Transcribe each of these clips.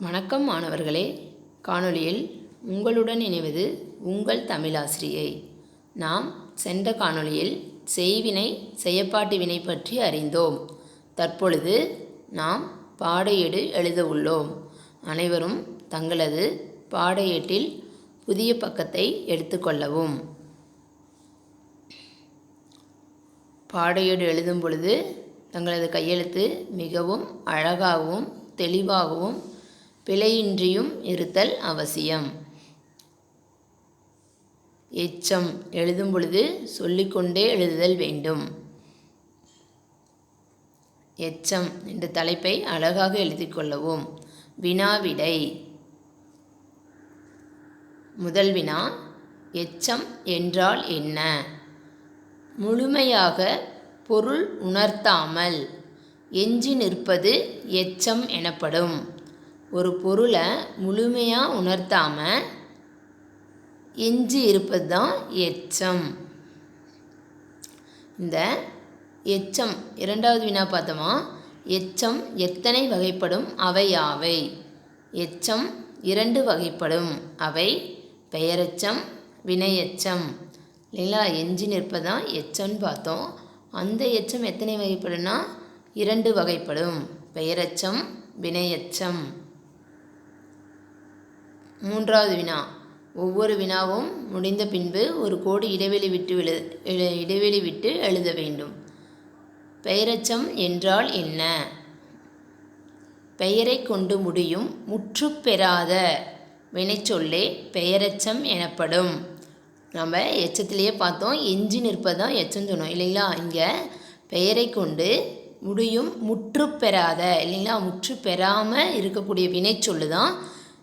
வணக்கம் மாணவர்களே. காணொளியில் உங்களுடன் இணைவது உங்கள் தமிழாசிரியை. நாம் சென்ற காணொளியில் செய்வினை செய்யப்பாட்டு வினை பற்றி அறிந்தோம். தற்பொழுது நாம் பாடையேடு எழுத உள்ளோம். அனைவரும் தங்களது பாடையீட்டில் புதிய பக்கத்தை எடுத்துக்கொள்ளவும் பாடையேடு எழுதும் பொழுது தங்களது கையெழுத்து மிகவும் அழகாகவும் தெளிவாகவும் பிழையின்றியும் இருத்தல் அவசியம். எச்சம் எழுதும் பொழுது சொல்லிக்கொண்டே எழுதுதல் வேண்டும். எச்சம் என்ற தலைப்பை அழகாக எழுதிக்கொள்ளவும் வினாவிடை. முதல் வினா எச்சம் என்றால் என்ன? முழுமையாக பொருள் உணர்த்தாமல் எஞ்சி நிற்பது எச்சம் எனப்படும். ஒரு பொருளை முழுமையாக உணர்த்தாமல் எஞ்சி இருப்பது தான் எச்சம். இந்த எச்சம் இரண்டாவது வினா பார்த்தோமா? எச்சம் எத்தனை வகைப்படும்? அவை யாவை? எச்சம் இரண்டு வகைப்படும். அவை பெயரெச்சம் வினையெச்சம். இல்லைங்களா? எஞ்சி நிற்பதான் எச்சம்னு பார்த்தோம். அந்த எச்சம் எத்தனை வகைப்படும்னா? இரண்டு வகைப்படும். பெயரெச்சம் வினையெச்சம். மூன்றாவது வினா. ஒவ்வொரு வினாவும் முடிந்த பின்பு ஒரு கோடு இடைவெளி விட்டு எழு இடைவெளி விட்டு எழுத வேண்டும். பெயரெச்சம் என்றால் என்ன? பெயரை கொண்டு முடியும் முற்று பெறாத வினைச்சொல்லே பெயரெச்சம் எனப்படும். நம்ம எச்சத்திலேயே பார்த்தோம் எஞ்சி நிற்பதான் எச்சம் சொன்னோம் இல்லைங்களா? இங்கே பெயரை கொண்டு முடியும் முற்று பெறாத இல்லைங்களா? முற்று பெறாமல் இருக்கக்கூடிய வினைச்சொல்லு தான்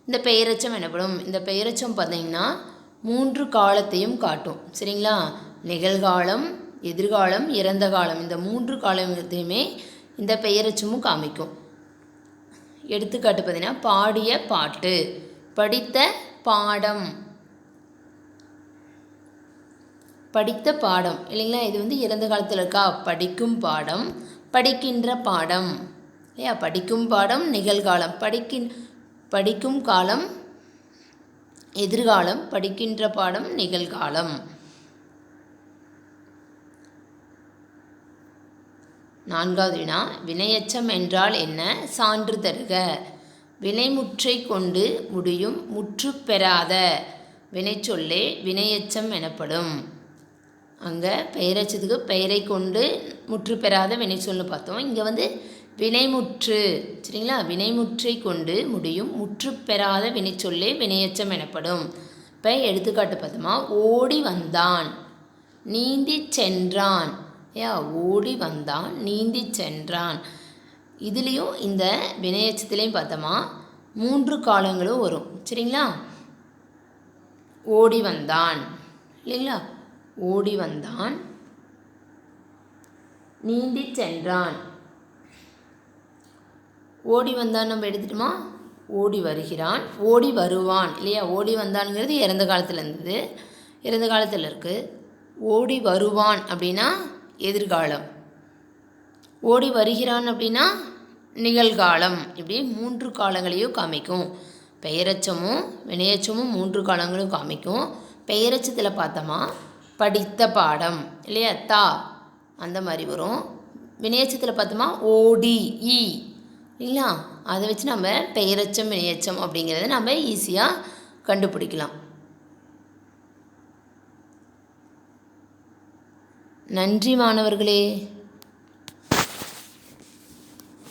இந்த பெயரச்சம் எனப்படும். இந்த பெயரச்சம் பார்த்தீங்கன்னா மூன்று காலத்தையும் காட்டும். சரிங்களா? நிகழ்காலம் எதிர்காலம் இறந்த காலம். இந்த மூன்று காலத்தையுமே இந்த பெயரச்சமும் காமிக்கும். எடுத்துக்காட்டு பார்த்தீங்கன்னா பாடிய பாட்டு படித்த பாடம். படித்த பாடம். இல்லைங்களா? இது வந்து இறந்த காலத்தில் இருக்கா? படிக்கும் பாடம் படிக்கின்ற பாடம். இல்லையா? படிக்கும் பாடம் நிகழ்காலம். படிக்கின் படிக்கும் காலம் எதிர்காலம் படிக்கின்ற பாடம் நிகழ்காலம். நான்காவது வினா வினையச்சம் என்றால் என்ன? சான்று தருக. வினைமுற்றை கொண்டு முடியும் முற்று பெறாத. வினைச்சொல்லே வினையச்சம் எனப்படும். அங்கே பெயரச்சத்துக்கு பெயரை கொண்டு முற்று பெறாத வினைச்சொல்னு பார்த்தோம். இங்கே வந்து வினைமுற்று சரிங்களா? வினைமுற்றை கொண்டு முடியும். முற்று பெறாத வினைச்சொல்லே வினையச்சம் எனப்படும். இப்போ எடுத்துக்காட்டு பார்த்தோமா. ஓடி வந்தான் நீந்தி சென்றான். யா ஓடி வந்தான் நீந்தி சென்றான். இதுலேயும் இந்த வினையச்சத்துலேயும் பார்த்தோமா மூன்று காலங்களும் வரும் சரிங்களா? ஓடி வந்தான் இல்லைங்களா? ஓடி வந்தான் நீந்தி சென்றான். ஓடி வந்தான் நம்ம எடுத்துட்டோமா? ஓடி வருகிறான் ஓடி வருவான் இல்லையா? ஓடி வந்தான்ங்கிறது இறந்த காலத்தில் இருந்தது. இறந்த காலத்தில் இருக்குது ஓடி வருவான் அப்படின்னா எதிர்காலம். ஓடி வருகிறான் அப்படின்னா நிகழ்காலம். இப்படி மூன்று காலங்களையும் காமிக்கும். பெயரச்சமும் வினையச்சமும் மூன்று காலங்களும் காமிக்கும். பெயரச்சத்தில் பார்த்தோமா? படித்த பாடம் இல்லையா? தா. அந்த மாதிரி வரும். வினையச்சத்தில் பார்த்தோமா? ஓடி ஈ. இல்லையா அதை வச்சு நம்ம பெயரச்சம் இணையச்சம் அப்படிங்கிறத நம்ம ஈஸியாக கண்டுபிடிக்கலாம். நன்றி மாணவர்களே.